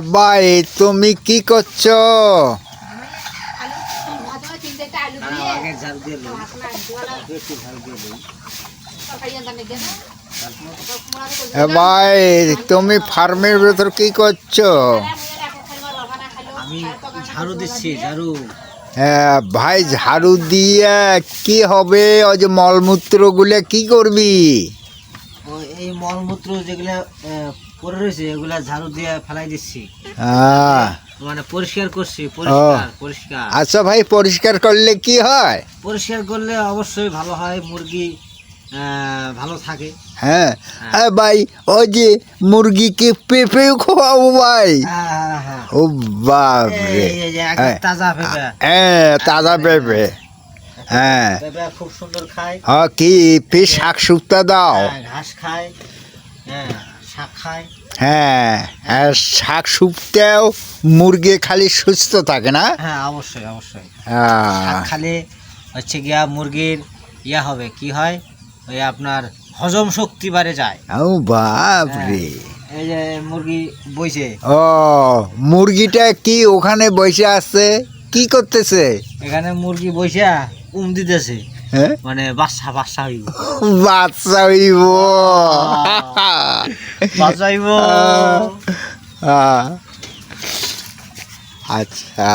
ভাই তুমি কি করছ? ভাই তুমি ফার্মের ভেতর কি করছ? আমি ঝাড়ু দিচ্ছি ঝাড়ু। হ্যাঁ, ভাই ঝাড়ু দিয়ে কি হবে? ওই যে মলমূত্র মলমূত্রগুলো কি করবি? এই মলমূত্র যেগুলা পড়ে রয়েছে এগুলা ঝাড়ু দিয়ে ফেলাই দিচ্ছি। হ্যাঁ, মানে পরিষ্কার করছি পরিষ্কার পরিষ্কার। আচ্ছা ভাই পরিষ্কার করলে কি হয়? পরিষ্কার করলে অবশ্যই ভালো হয় মুরগি ভালো থাকে। হ্যাঁ। হ্যাঁ। ভাই ওই যে মুরগিকে পেঁপেও খাওয়াবো ভাই। হ্যাঁ, হ্যাঁ, ও হ্যাঁ। তাজা পেঁপে। হ্যাঁ তাজা পেঁপে। হ্যাঁ। খুব সুন্দর খায়। হ্যাঁ কি ফি শাক শুক্তা দাও। হ্যাঁ, ঘাস খায়। হ্যাঁ শাক খায়। হ্যাঁ হ্যাঁ শাক শুক্তাও মুরগি খালি সুস্থ থাকে না? হ্যাঁ অবশ্যই অবশ্যই। হ্যাঁ শাক খালে হচ্ছে গিয়া মুরগির ইয়া হবে কি হয়? ওই আপনার হজম শক্তি বাড়ে যায়। ও বাপরে এই যে মুরগি বইছে। ও মুরগিটা কি ওখানে বসে আছে? কি করতেছে? এখানে মুরগি বইসা উম দিতেছে। মানে বাচ্চা বাচ্চা হইব। বাচ্চা হইব। বাচ্চা হইব। আচ্ছা।